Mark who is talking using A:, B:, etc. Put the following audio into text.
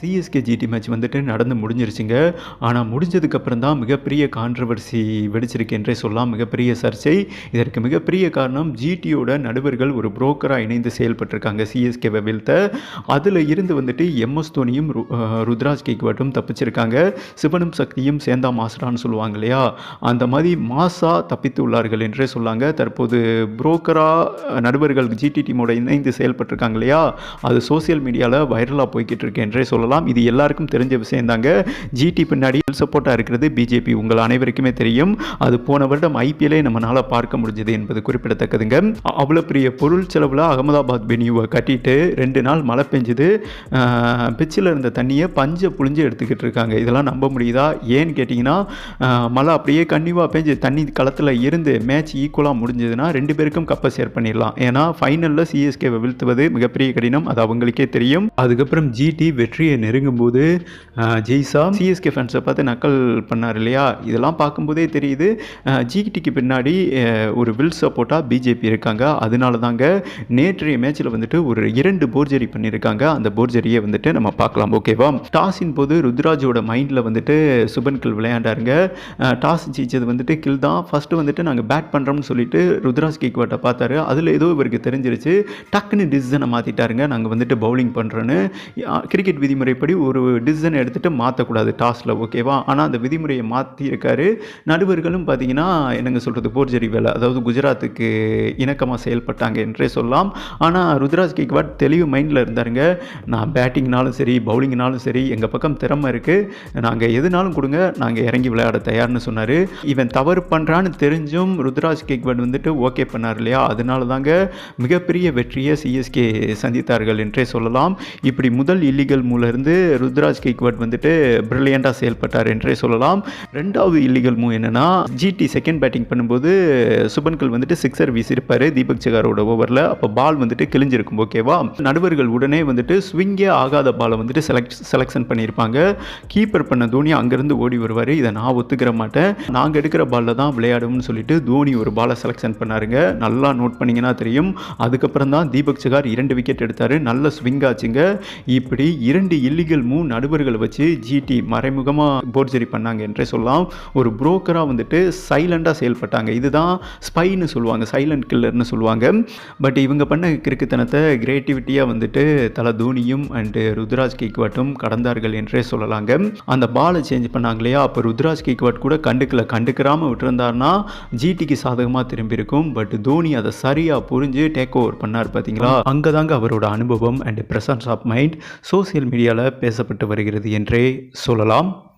A: CSK GT match வந்துட்டு நடந்து முடிஞ்சிருச்சுங்க. ஆனால் முடிஞ்சதுக்கப்புறம் தான் மிகப்பெரிய கான்ட்ரவர்சி வெடிச்சிருக்கு என்றே சொல்லலாம். மிகப்பெரிய சர்ச்சை. இதற்கு மிகப்பெரிய காரணம் ஜிடியோட நடுவர்கள் ஒரு புரோக்கராக இணைந்து செயல்பட்டிருக்காங்க சிஎஸ்கேவை வீழ்த்த அதில் இருந்து வந்துட்டு எம்எஸ் தோனியும் ரு- ருத்ராஜ் கேக்வாட்டும் தப்பிச்சிருக்காங்க. சிவனும் சக்தியும் சேந்தா மாஸ்டரான்னு சொல்லுவாங்க இல்லையா? அந்த மாதிரி மாசா தப்பித்து உள்ளார்கள் என்றே சொல்லாங்க. தற்போது புரோக்கராக நடுவர்கள் ஜிடி டீமோட இணைந்து செயல்பட்டிருக்காங்க இல்லையா? அது சோஷியல் மீடியாவில் வைரலாக போய்கிட்டு இருக்கு என்றே சொல்லலாம். இது எல்லாருக்கும் தெரிஞ்ச விஷயம் தாங்க. ஜிடி பின்னாடி சப்போர்ட்டாக இருக்கிறது பிஜேபி உங்கள் அனைவருக்குமே தெரியும். அது போன வருடம் ஐபிஎல்லே நம்மளால் பார்க்க முடிஞ்சது என்பது குறிப்பிடத்தக்கதுங்க. அவ்வளோ பெரிய பொருள் செலவில் அகமதாபாத் வெனியூவை கட்டிட்டு ரெண்டு நாள் மழை பெஞ்சுது. பிச்சில் இருந்த தண்ணியை பஞ்சை புழிஞ்சு எடுத்துக்கிட்டு இருக்காங்க. இதெல்லாம் நம்ப முடியுதா? ஏன்னு கேட்டிங்கன்னா மழை அப்படியே கண்டிப்பாக பெஞ்சு தண்ணி களத்தில் இருந்து மேட்ச் ஈக்குவலாக முடிஞ்சதுன்னா ரெண்டு பேருக்கும் கப்பை ஷேர் பண்ணிடலாம். ஏன்னா ஃபைனலில் சிஎஸ்கேவை வீழ்த்துவது மிகப்பெரிய கடினம். அது அவங்களுக்கே தெரியும். அதுக்கப்புறம் ஜிடி வெற்றியை நெருங்கும் நெருங்கும்போது ஜெய்சா சிஎஸ்கே ஃபேன்ஸை பார்த்து நக்கல் பண்ணார் இல்லையா? இதெல்லாம் பார்க்கும்போதே தெரியுது. ஜிடிக்கு பின்னாடி ஒரு வில் சப்போர்ட்டாக பிஜேபி இருக்காங்க. அதனால தாங்க நேற்றைய மேட்ச்சில் வந்துட்டு ஒரு இரண்டு போர்ஜரி பண்ணியிருக்காங்க. அந்த போர்ஜரியை வந்துட்டு நம்ம பார்க்கலாம். ஓகேவா டாஸின் போது ருத்ராஜோட மைண்டில் வந்துட்டு சுபன் கில் விளையாண்டாருங்க டாஸ் ஜெயிச்சது வந்துட்டு கில் தான். ஃபஸ்ட்டு வந்துட்டு நாங்கள் பேட் பண்ணுறோம்னு சொல்லிட்டு ருத்ராஜ் கேக்வாட்டை பார்த்தாரு. அதில் ஏதோ இவருக்கு தெரிஞ்சிருச்சு. டக்குன்னு டிசிஷனை மாற்றிட்டாருங்க நாங்கள் வந்துட்டு பவுலிங் பண்ணுறோன்னு கிரிக்கெட் விதிமுறை விதிமுறைப்படி ஒரு டிசிஷன் எடுத்துகிட்டு மாற்றக்கூடாது டாஸில் ஓகேவா ஆனால் அந்த விதிமுறையை மாற்றியிருக்காரு நடுவர்களும் பார்த்தீங்கன்னா என்னங்க சொல்கிறது போர்ஜரி வேலை அதாவது குஜராத்துக்கு இணக்கமாக செயல்பட்டாங்க என்றே சொல்லலாம். ஆனால் ருத்ராஜ் கேக்வாட் தெளிவு மைண்டில் இருந்தாருங்க. நான் பேட்டிங்னாலும் சரி பவுலிங்னாலும் சரி எங்கள் பக்கம் திறமை இருக்குது நாங்கள் எதுனாலும் கொடுங்க நாங்கள் இறங்கி விளையாட தயார்னு சொன்னார். இவன் தவறு பண்ணுறான்னு தெரிஞ்சும் ருத்ராஜ் கேக்வாட் வந்துட்டு ஓகே பண்ணார் இல்லையா? அதனால தாங்க மிகப்பெரிய வெற்றியை சிஎஸ்கே சந்தித்தார்கள் என்றே சொல்லலாம். இப்படி முதல் இல்லீகல் இருந்து ருத்ராஜ் கேக்வாட் வந்துட்டு பிரில்லியண்ட்டாக செயல்பட்டார் என்றே சொல்லலாம். ரெண்டாவது இல்லீகல் மூவ் என்னென்னா ஜிடி செகண்ட் பேட்டிங் பண்ணும்போது சுபன்கல் வந்துட்டு சிக்ஸர் வீசியிருப்பார் தீபக் சிகாரோட ஓவரில் அப்போ பால் வந்துட்டு கிழிஞ்சிருக்கும் ஓகேவா நடுவர்கள் உடனே வந்துட்டு ஸ்விங்கே ஆகாத பாலை வந்துட்டு செலக்ட் செலெக்ஷன் பண்ணியிருப்பாங்க. கீப்பர் பண்ண தோனி அங்கேருந்து ஓடி வருவார். இதை நான் ஒத்துக்கிற மாட்டேன். நாங்கள் எடுக்கிற பாலில் தான் விளையாடுவோம்னு சொல்லிட்டு தோனி ஒரு பாலை செலெக்ஷன் பண்ணாருங்க. நல்லா நோட் பண்ணிங்கன்னா தெரியும். அதுக்கப்புறம் தான் தீபக் சிகார் இரண்டு விக்கெட் எடுத்தார். நல்ல ஸ்விங் ஆச்சுங்க. இப்படி இரண்டு இல்லீகல் மூவ் நடுவர்களை வச்சு ஜிடி மறைமுகமாக போர்ஜரி பண்ணாங்க என்றே சொல்லலாம். ஒரு புரோக்கராக வந்துட்டு சைலண்டாக செயல்பட்டாங்க. இதுதான் ஸ்பைன்னு சொல்லுவாங்க சைலண்ட் கில்லர்னு சொல்லுவாங்க. பட் இவங்க பண்ண கிறுக்குத்தனத்தை கிரியேட்டிவிட்டியாக வந்துட்டு தல தோனியும் அண்டு ருத்ராஜ் கேக்வாட்டும் கடந்தார்கள் என்றே சொல்லலாங்க. அந்த பாலை சேஞ்ச் பண்ணாங்க இல்லையா? அப்போ ருத்ராஜ் கேக்வாட் கூட கண்டுக்கல. கண்டுக்கிறாமல் விட்டுருந்தாருன்னா ஜிடிக்கு சாதகமாக திரும்பியிருக்கும். பட் தோனி அதை சரியாக புரிஞ்சு டேக் ஓவர் பண்ணார் பார்த்தீங்களா அங்கே தாங்க அவரோட அனுபவம் and presence of mind social மீடியாவில் பேசப்பட்டு வருகிறது என்றே சொல்லலாம்.